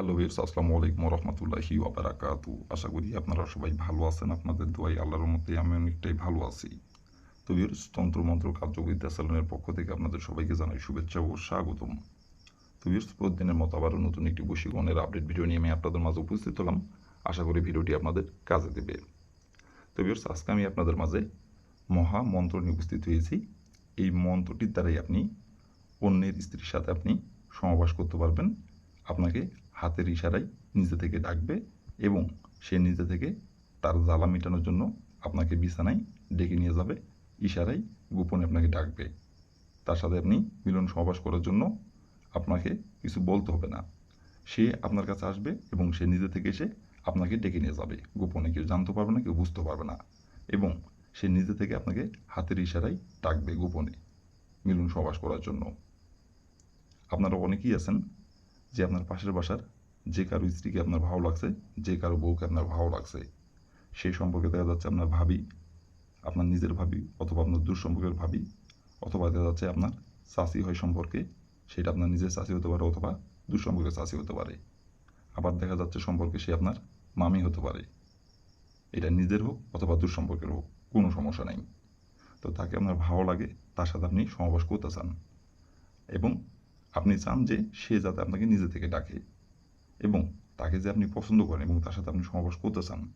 Hello views আসসালামু আলাইকুম রহমতুল্লাহি ওবারাকাতু আশা করি আপনারা সবাই ভালো আছেন, আপনাদের দোয়াই আল্লাহর মতে আমি অনেকটাই ভালো আছি। তো ভিউস তন্ত্রমন্ত্র কার্যবিদ্যা স্যালনের পক্ষ থেকে আপনাদের সবাইকে জানাই শুভেচ্ছা ও স্বাগতম। তো ভিউস প্রতিদিনের মতো আবারও নতুন একটি বশীকরণের আপডেট ভিডিও নিয়ে আমি আপনাদের মাঝে উপস্থিত হলাম। আশা করি ভিডিওটি আপনাদের কাজে দেবে। তো ভিউস আজকে আমি আপনাদের মাঝে মহা মন্ত্র নিয়ে উপস্থিত হয়েছি। এই মন্ত্রটির দ্বারাই আপনি অন্যের স্ত্রীর সাথে আপনি সমাবাস করতে পারবেন। আপনাকে হাতের ইশারায় নিজে থেকে ডাকবে এবং সে নিজে থেকে তার জ্বালা মেটানোর জন্য আপনাকে বিছানায় ডেকে নিয়ে যাবে, ইশারায় গোপনে আপনাকে ডাকবে। তার সাথে আপনি মিলন সহবাস করার জন্য আপনাকে কিছু বলতে হবে না। সে আপনার কাছে আসবে এবং সে নিজে থেকে এসে আপনাকে ডেকে নিয়ে যাবে। গোপনে কেউ জানতে পারবে না, কেউ বুঝতে পারবে না এবং সে নিজে থেকে আপনাকে হাতের ইশারায় ডাকবে গোপনে মিলন সহবাস করার জন্য। আপনারা অনেকেই আছেন যে আপনার পাশের বাসার যে কারও স্ত্রীকে আপনার ভালো লাগছে, যে কারও বউকে আপনার ভালো লাগছে, সেই সম্পর্কে দেখা যাচ্ছে আপনার ভাবি, আপনার নিজের ভাবি অথবা আপনার দূর সম্পর্কের ভাবি অথবা দেখা যাচ্ছে আপনার চাষি হয় সম্পর্কে, সেটা আপনার নিজের চাষি হতে পারে অথবা দূর সম্পর্কের চাষি হতে পারে। আবার দেখা যাচ্ছে সম্পর্কে সে আপনার মামি হতে পারে। এটা নিজের হোক অথবা দূর সম্পর্কের হোক, কোনো সমস্যা নেই। তো তাকে আপনার ভালো লাগে, তার সাথে আপনি সমাবেশ করতে চান। এবং আপনি চান যে সে যাতে আপনাকে নিজে থেকে ডাকে এবং তাকে যে আপনি পছন্দ করেন এবং তার সাথে আপনি সমাবেশ করতে চান,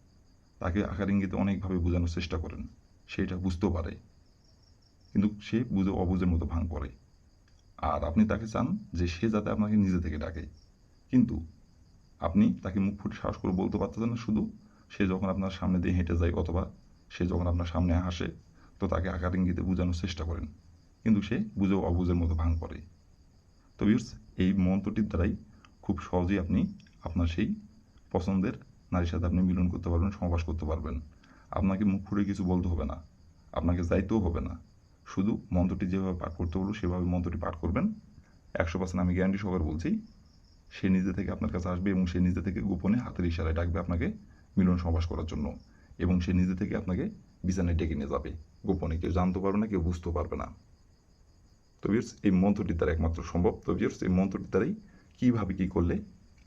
তাকে আকার ইঙ্গিতে অনেকভাবে বোঝানোর চেষ্টা করেন সেটা বুঝতেও পারে। কিন্তু সে বুঝে অবুঝের মতো ভাঙ করে। আর আপনি তাকে চান যে সে যাতে আপনাকে নিজে থেকে ডাকে। কিন্তু আপনি তাকে মুখ ফুটে সাহস করে বলতে পারতেছেন না শুধু, সে যখন আপনার সামনে দিয়ে হেঁটে যায় অথবা সে যখন আপনার সামনে হাসে, তো তাকে আকার ইঙ্গিতে বোঝানোর চেষ্টা করেন। কিন্তু সে বুঝেও অবুঝের মতো ভাঙ করে। তো ভিউর্স এই মন্ত্রটির দ্বারাই খুব সহজেই আপনি আপনার সেই পছন্দের নারীর সাথে আপনি মিলন করতে পারবেন সমাবাস করতে পারবেন। আপনাকে মুখ ফুটে কিছু বলতে হবে না। আপনাকে যাইতেও হবে না। শুধু মন্ত্রটি যেভাবে পাঠ করতে বলব, সেভাবে মন্ত্রটি পাঠ করবেন। একশো পার্সেন্ট আমি গ্যারান্টি সহকারে বলছি, সে নিজে থেকে আপনার কাছে আসবে এবং সে নিজে থেকে গোপনে হাতের ইশারায় ডাকবে আপনাকে মিলন সমাবাস করার জন্য এবং সে নিজে থেকে আপনাকে বিছানায় ডেকে নিয়ে যাবে। গোপনে কেউ জানতে পারবে না, কেউ বুঝতেও পারবে না। তো ভিউর্স এই মন্ত্রটির দ্বারা একমাত্র সম্ভব তো ভিউর্স এই মন্ত্রটির দ্বারাই কীভাবে কী করলে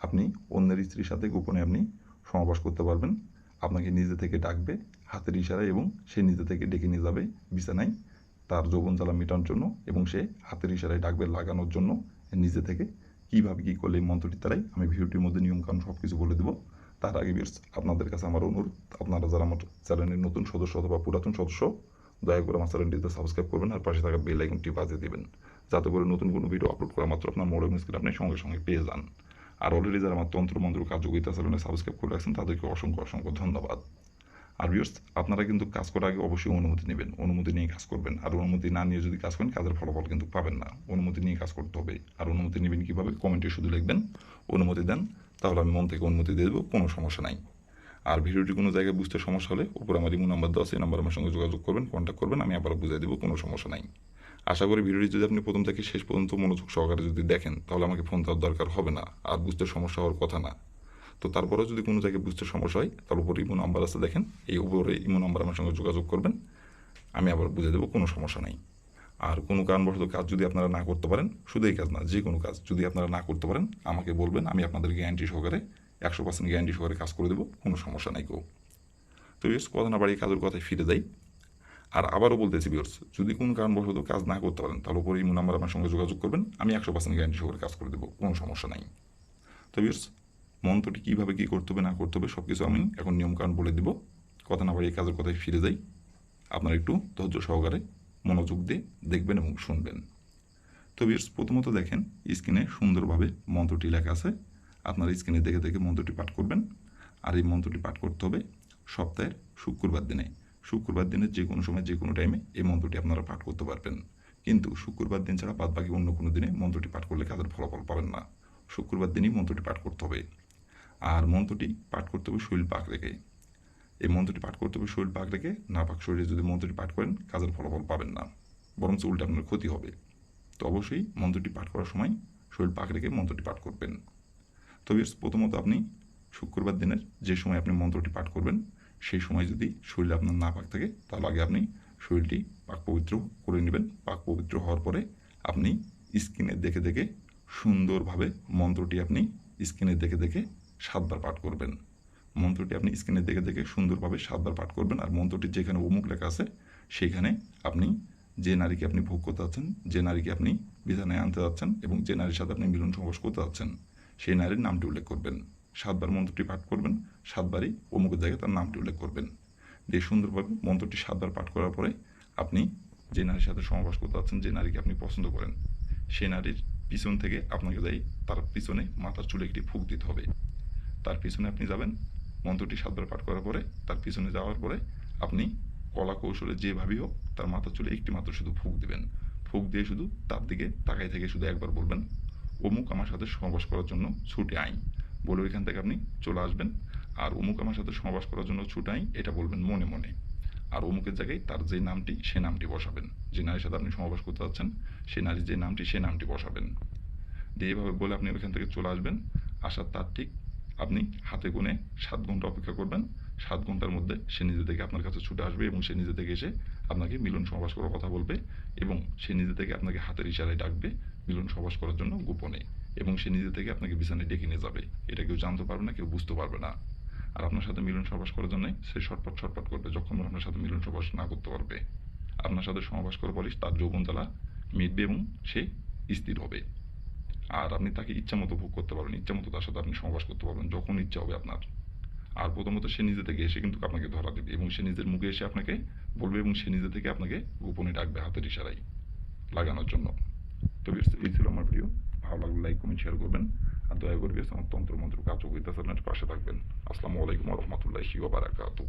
আপনি অন্যের স্ত্রীর সাথে গোপনে আপনি সমাবাস করতে পারবেন? আপনাকে নিজে থেকে ডাকবে, হাতের ইশারায় এবং সে নিজে থেকে ডেকে নিয়ে যাবে বিছানায় তার যৌবন জ্বালা মেটানোর জন্য এবং সে হাতের ইশারায় ডাকবে লাগানোর জন্য। নিজে থেকে কীভাবে কী করলে এই মন্ত্রটির দ্বারাই আমি ভিডিওটির মধ্যে নিয়মকানুন সব কিছু বলে দেবো। তার আগে আপনাদের কাছে আমার অনুরোধ, আপনারা যারা আমার চ্যানেলের নতুন সদস্য অথবা পুরাতন সদস্য দয়া করে আমার চ্যানেলটিতে সাবস্ক্রাইব করবেন আর পাশে থাকা বেল আইকনটি বাজিয়ে দেবেন, যাতে করে নতুন কোনো ভিডিও আপলোড করা মাত্র আপনার মোবাইল স্ক্রিন আপনি সঙ্গে সঙ্গে পেয়ে যান। আর অলরেডি যারা আমার তন্ত্র মন্ত্র কার্যকরিতা চ্যানেলে সাবস্ক্রাইব করে রাখছেন, তাদেরকে অসংখ্য অসংখ্য ধন্যবাদ। আর ভিউর্স আপনারা কিন্তু কাজ করার আগে অবশ্যই অনুমতি নেবেন, অনুমতি নিয়ে কাজ করবেন। আর অনুমতি না নিয়ে যদি কাজ করেন, কাজের ফলাফল কিন্তু পাবেন না। অনুমতি নিয়ে কাজ করতে হবে। আর অনুমতি নেবেন কীভাবে? কমেন্টে শুধু লিখবেন, অনুমতি দেন, তাহলে আমি মন থেকে অনুমতি দিয়ে দেবো, কোনো সমস্যা নাই। আর ভিডিওটি কোনো জায়গায় বুঝতে সমস্যা হলে উপর আমার ইমো নাম্বার দেওয়া সেই নাম্বার আমার সঙ্গে যোগাযোগ করবেন কন্ট্যাক্ট করবেন, আমি আবার বুঝিয়ে দেবো, কোনো সমস্যা নাই। আশা করি ভিডিওটি যদি আপনি প্রথম থেকে শেষ পর্যন্ত মনোযোগ সহকারে যদি দেখেন, তাহলে আমাকে ফোন দেওয়ার দরকার হবে না, আর বুঝতে সমস্যা হওয়ার কথা না। তো তারপরেও যদি কোনো জায়গায় বুঝতে সমস্যা হয় তার উপরে ইমো নাম্বার আছে দেখেন, এই উপরে ইমো নাম্বার আমার সঙ্গে যোগাযোগ করবেন, আমি আবার বুঝে দেবো, কোনো সমস্যা নাই। আর কোনো কারণবশত কাজ যদি আপনারা না করতে পারেন, শুধু এই কাজ না, যে কোনো কাজ যদি আপনারা না করতে পারেন, আমাকে বলবেন, আমি আপনাদের গ্যারান্টি সহকারে একশো পার্সেন্ট গ্যারান্টি সহকারে কাজ করে দেবো, কোনো সমস্যা নাই কেউ তো বেশ কথা না বাড়িয়ে কাজের কথায় ফিরে যাই। আর আবারও বলতেছি বিয়র্স যদি কোনো কারণবশত কাজ না করতে পারেন, তাহলে উপরে ইমো নাম্বার আমার সঙ্গে যোগাযোগ করবেন, আমি একশো পার্সেন্ট গ্যারান্টি সহকারে কাজ করে দেবো, কোনো সমস্যা নাই। তো বিয়র্স মন্ত্রটি কীভাবে কী করতে হবে, না করতে হবে সব কিছু আমি এখন নিয়মকানুন বলে দিব। কথা না বাড়িয়ে কাজের কথায় ফিরে যাই। আপনারা একটু ধৈর্য সহকারে মনোযোগ দিয়ে দেখবেন এবং শুনবেন। তো বিয়র্স প্রথমত দেখেন স্ক্রিনে সুন্দরভাবে মন্ত্রটি লেখা আছে আপনার স্ক্রিনে দেখে দেখে মন্ত্রটি পাঠ করবেন। আর এই মন্ত্রটি পাঠ করতে হবে সপ্তাহের শুক্রবার দিনে। শুক্রবার দিনের যে কোনো সময়, যে কোনো টাইমে এই মন্ত্রটি আপনারা পাঠ করতে পারবেন। কিন্তু শুক্রবার দিন ছাড়া বাদ বাকি অন্য কোনো দিনে মন্ত্রটি পাঠ করলে কাজের ফলাফল পাবেন না। শুক্রবার দিনই মন্ত্রটি পাঠ করতে হবে। আর মন্ত্রটি পাঠ করতে হবে শরীর পাক রেখে। এই মন্ত্রটি পাঠ করতে হবে শরীর পাক রেখে, না পাক শরীরে যদি মন্ত্রটি পাঠ করেন কাজের ফলাফল পাবেন না। বরঞ্চ উল্টে আপনার ক্ষতি হবে। তো অবশ্যই মন্ত্রটি পাঠ করার সময় শরীর পাক রেখে মন্ত্রটি পাঠ করবেন। তবে প্রথমত আপনি শুক্রবার দিনের যে সময় আপনি মন্ত্রটি পাঠ করবেন, সেই সময় যদি শরীরে আপনার না পাক থাকে, তার আগে আপনি শরীরটি পাক পবিত্র করে নেবেন। পাক পবিত্র হওয়ার পরে আপনি স্ক্রিনে দেখে দেখে সুন্দরভাবে মন্ত্রটি আপনি স্ক্রিনে দেখে দেখে সাতবার পাঠ করবেন। মন্ত্রটি আপনি স্ক্রিনে দেখে দেখে সুন্দরভাবে সাতবার পাঠ করবেন আর মন্ত্রটি যেখানে অমুক লেখা আছে, সেখানে আপনি যে নারীকে আপনি ভোগ করতে যাচ্ছেন, যে নারীকে আপনি বিধানে আনতে যাচ্ছেন এবং যে নারীর সাথে আপনি মিলন সমাবেশ করতে যাচ্ছেন সেই নারীর নামটি উল্লেখ করবেন। সাতবার মন্ত্রটি পাঠ করবেন, সাতবারই অমুকের জায়গায় তার নামটি উল্লেখ করবেন। দিয়ে সুন্দরভাবে মন্ত্রটি সাতবার পাঠ করার পরে আপনি যে নারীর সাথে সমাবেশ করতে যাচ্ছেন, যে নারীকে আপনি পছন্দ করেন, সেই নারীর পিছন থেকে আপনাকে যাই তার পিছনে মাথার চুলে একটি ফুক দিতে হবে। তার পিছনে আপনি যাবেন, মন্ত্রটি সাতবার পাঠ করার পরে, তার পিছনে যাওয়ার পরে আপনি কলা কৌশলে যেভাবেই হোক তার মাথার চুলে একটি মাত্র শুধু ফুক দিবেন। ফুক দিয়ে শুধু তার দিকে তাকাই থেকে শুধু একবার বলবেন অমুক আমার সাথে সমাবেশ করার জন্য ছুটে আইন বলে ওইখান থেকে আপনি চলে আসবেন। আর অমুক আমার সাথে সমাবেশ করার জন্য ছুটে আইন এটা বলবেন মনে মনে। আর অমুকের জায়গায় তার যে নামটি, সে নামটি বসাবেন। যে নারীর সাথে আপনি সমাবেশ করতে যাচ্ছেন সেই নারীর যে নামটি, সে নামটি বসাবেন। দিয়ে এভাবে বলে আপনি ওইখান থেকে চলে আসবেন। আসার তার ঠিক আপনি হাতে গুনে সাত ঘণ্টা অপেক্ষা করবেন। সাত ঘণ্টার মধ্যে সে নিজে থেকে আপনার কাছে ছুটে আসবে এবং সে নিজে থেকে এসে আপনাকে মিলন সমাবেশ করার কথা বলবে এবং সে নিজে থেকে আপনাকে হাতের ইশারায় ডাকবে মিলন সমাবেশ করার জন্য গোপনে এবং সে নিজে থেকে আপনাকে বিছানায় ডেকে নিয়ে যাবে। এটা কেউ জানতে পারবে না, কেউ বুঝতে পারবে না। আর আপনার সাথে মিলন সমাবেশ করার জন্য সে ছটপট ছটপট করবে যখন আপনার সাথে মিলন সমাবেশ না করতে পারবে। আপনার সাথে সমাবেশ করার পরে তার যৌবন মিটবে এবং সে স্থির হবে। আর আপনি তাকে ইচ্ছা মতো ভোগ করতে পারবেন ইচ্ছা মতো তার সাথে আপনি সমাবেশ করতে পারবেন, যখন ইচ্ছা হবে আপনার। আর প্রথমত সে নিজে থেকে এসে কিন্তু আপনাকে ধরা দেবে এবং সে নিজের মুখে এসে আপনাকে বলবে এবং সে নিজে থেকে আপনাকে গোপনে ডাকবে হাতের ইশারায় লাগানোর জন্য। তো বেশ, এই ছিল আমার ভিডিও ভালো লাগলে লাইক কমেন্ট শেয়ার করবেন। আর দয়া করবে বেশ আমার তন্ত্র মন্ত্র কাজ পাশে থাকবেন। আসসালামু আলাইকুম রহমতুল্লাহি ওবারাকাতু